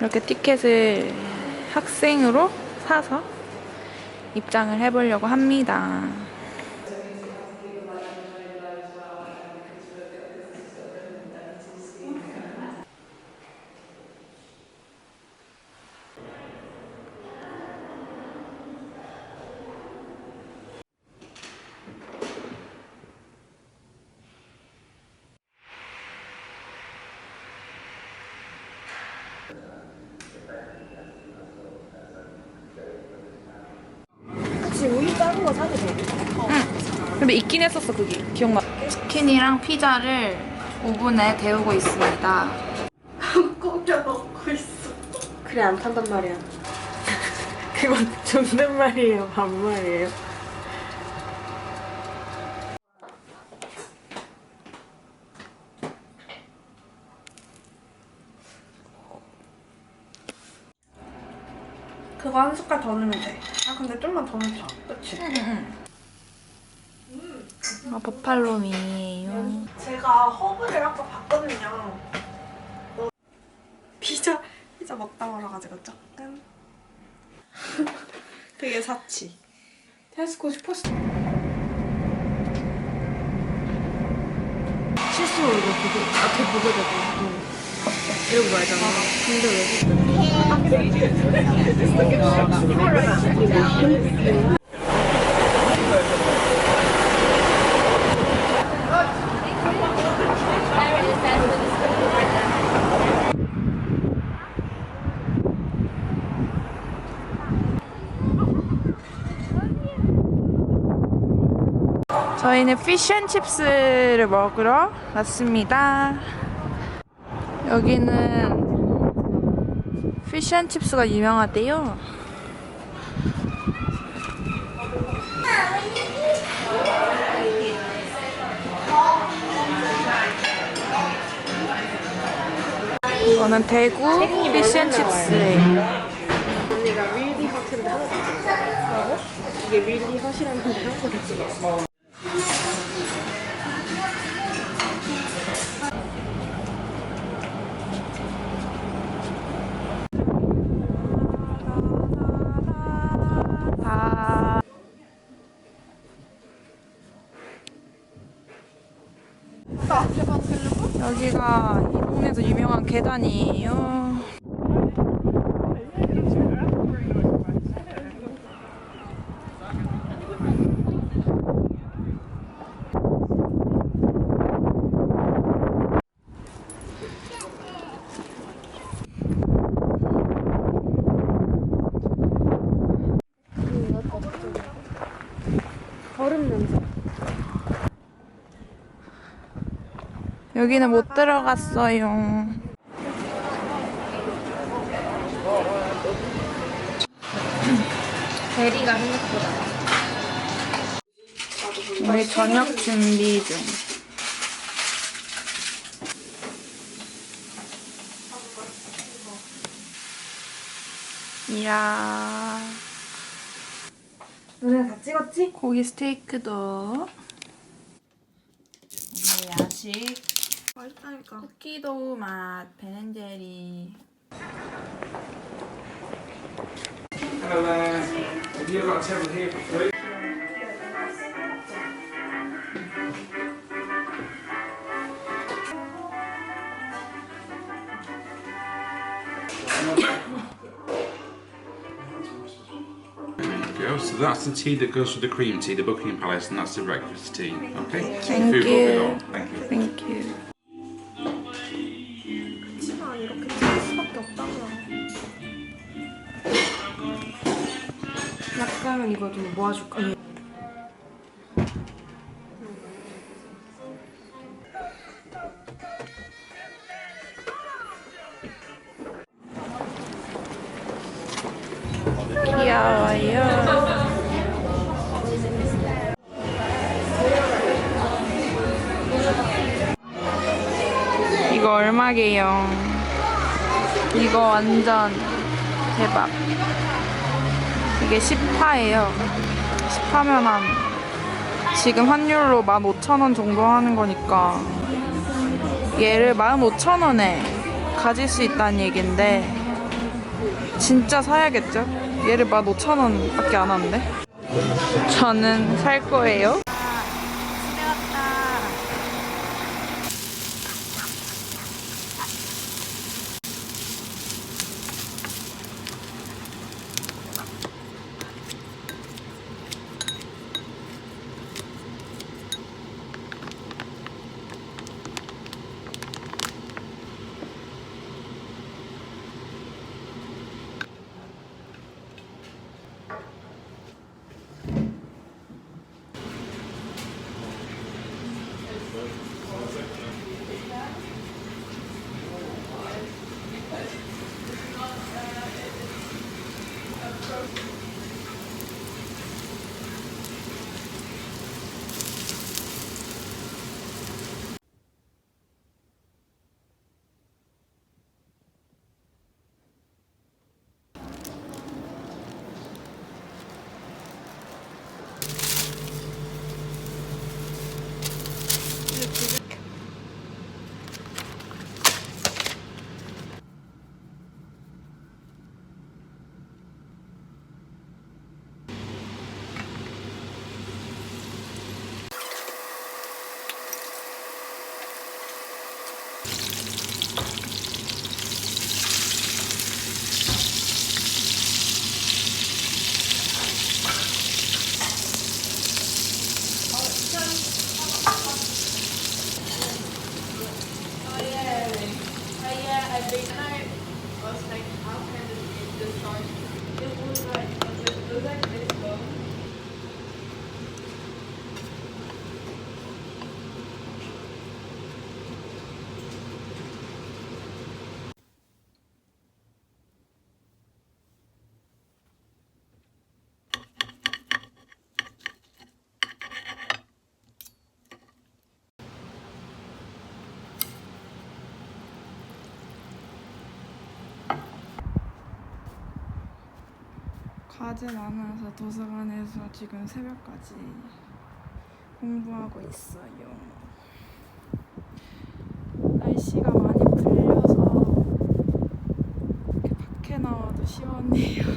이렇게 티켓을 학생으로 사서 입장을 해보려고 합니다. 작은 거 사도 돼? 근데 있긴 했었어 그게 기억나. 치킨이랑 피자를 오븐에 데우고 있습니다. 꽂아 먹고 있어. 그래 안 탄단 말이야. 그건 존댓말이에요, 반말이에요. 그거 한 숟갈 더 넣으면 돼. 아 근데 좀만 더 넣자. 그치? 아, 버팔로미예요. 제가 허브를 아까 봤거든요. 피자 피자 먹다 말아가지고 조금 되게 사치. 테스코 슈퍼스 실수로 이거 보고 앞에 보게 되고 이러고 말잖아. 근데 왜 저희는 피쉬앤칩스를 먹으러 왔습니다. 여기는 피쉬앤칩스가 유명하대요. 이거는 대구 피쉬앤칩스예요. 언니가 윌리 허트인데 하나도. 이게 윌리 허시라는데 하나도. 이 동네에서 유명한 계단이에요. 얼음 냄새. 여기는 못 들어갔어요. 대리가 생각보다. 우리 저녁 준비 중. 이야. 너네 다 찍었지? 고기 스테이크도. 오늘 야식. 맛있다니까. 쿠키도 맛, 베렌제리. Hello there. Have you got a table here for three? Go. So that's the tea that goes with the cream tea, the Buckingham Palace, and that's the breakfast tea. Okay. Thank Food will you. be on. Thank you. 이거 좀 모아줄까? 아니. 귀여워요. 이거 얼마게요? 이거 완전 대박. 이게 10파예요. 10파면 한 지금 환율로 15,000원 정도 하는 거니까 얘를 15,000원에 가질 수 있다는 얘긴데 진짜 사야겠죠? 얘를 15,000원 밖에 안 하는데. 저는 살 거예요. Oh, oh, oh, I was like, how can this be this? It was like, it was like this long. 과제 많아서 도서관에서 지금 새벽까지 공부하고 있어요. 날씨가 많이 풀려서 밖에 나와도 시원해요.